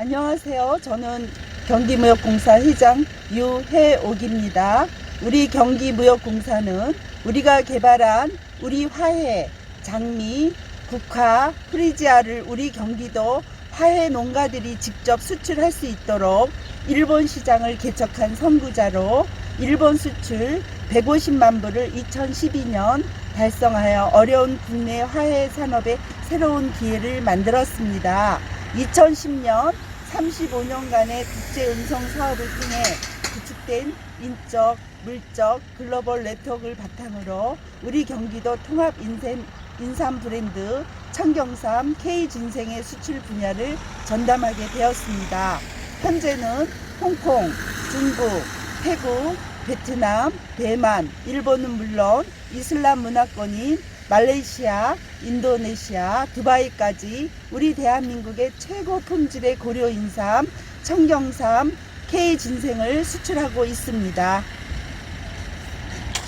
안녕하세요. 저는 경기무역공사 회장 유혜옥입니다. 우리 경기무역공사는 우리가 개발한 우리 화해, 장미, 국화, 프리지아를 우리 경기도 화해 농가들이 직접 수출할 수 있도록 일본 시장을 개척한 선구자로 일본 수출 150만 부를 2012년 달성하여 어려운 국내 화해 산업의 새로운 기회를 만들었습니다. 2010년 35년간의 국제 운송 사업을 통해 구축된 인적, 물적, 글로벌 네트워크를 바탕으로 우리 경기도 통합 인생, 인삼 브랜드 청경삼 K진생의 수출 분야를 전담하게 되었습니다. 현재는 홍콩, 중국, 태국, 베트남, 대만, 일본은 물론 이슬람 문화권인 말레이시아, 인도네시아, 두바이까지 우리 대한민국의 최고 품질의 고려 인삼, 청경삼, K 진생을 수출하고 있습니다.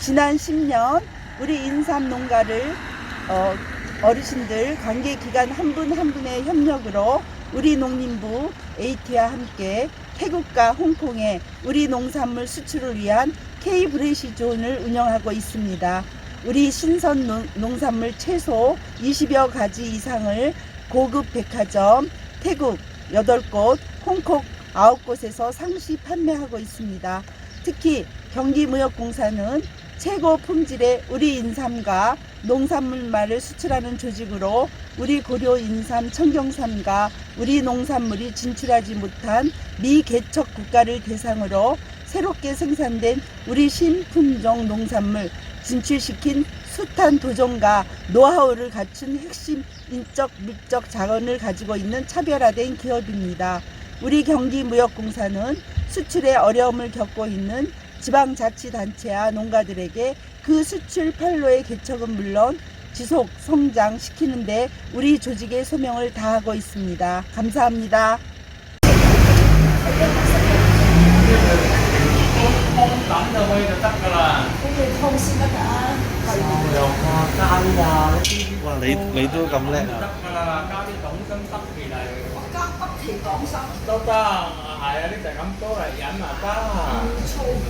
지난 10년 우리 인삼 농가를 어, 어르신들 관계 기관 한 분 한 분의 협력으로 우리 농림부 AT와 함께 태국과 홍콩에 우리 농산물 수출을 위한 K 브레시 존을 운영하고 있습니다. 우리 신선 농- 농산물 채소 20여 가지 이상을 고급 백화점 태국 8곳, 홍콩 9곳에서 상시 판매하고 있습니다. 특히 경기무역공사는 최고 품질의 우리 인삼과 농산물말을 수출하는 조직으로 우리 고려 인삼 청경삼과 우리 농산물이 진출하지 못한 미개척 국가를 대상으로 새롭게 생산된 우리 신품종 농산물 진출시킨 숱한 도전과 노하우를 갖춘 핵심 인적 물적 자원을 가지고 있는 차별화된 기업입니다. 우리 경기무역공사는 수출에 어려움을 겪고 있는 지방자치단체와 농가들에게 그 수출 판로의 개척은 물론 지속 성장시키는데 우리 조직의 소명을 다하고 있습니다. 감사합니다. 空等就去就得㗎啦。又花間㗎，哇！你你都咁叻得啊！㗎啦，加啲黨參北芪嚟。加北芪黨參都得，係啊，呢就咁多嚟飲啊得。唔錯，唔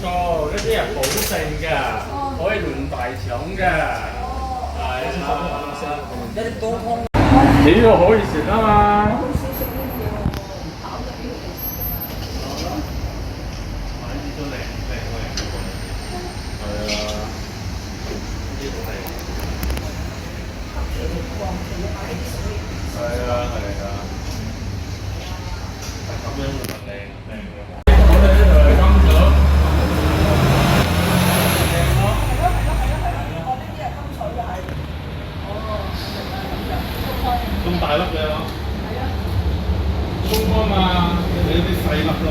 錯，呢啲係補性嘅，可以潤大腸嘅。係啊。一啲多湯。呢個可以食啊嘛。係啊。係啊係啊，咁樣就靚靚嘅。我哋呢度係金獎。咁大粒嘅，葱啊嘛，你啲細粒咯。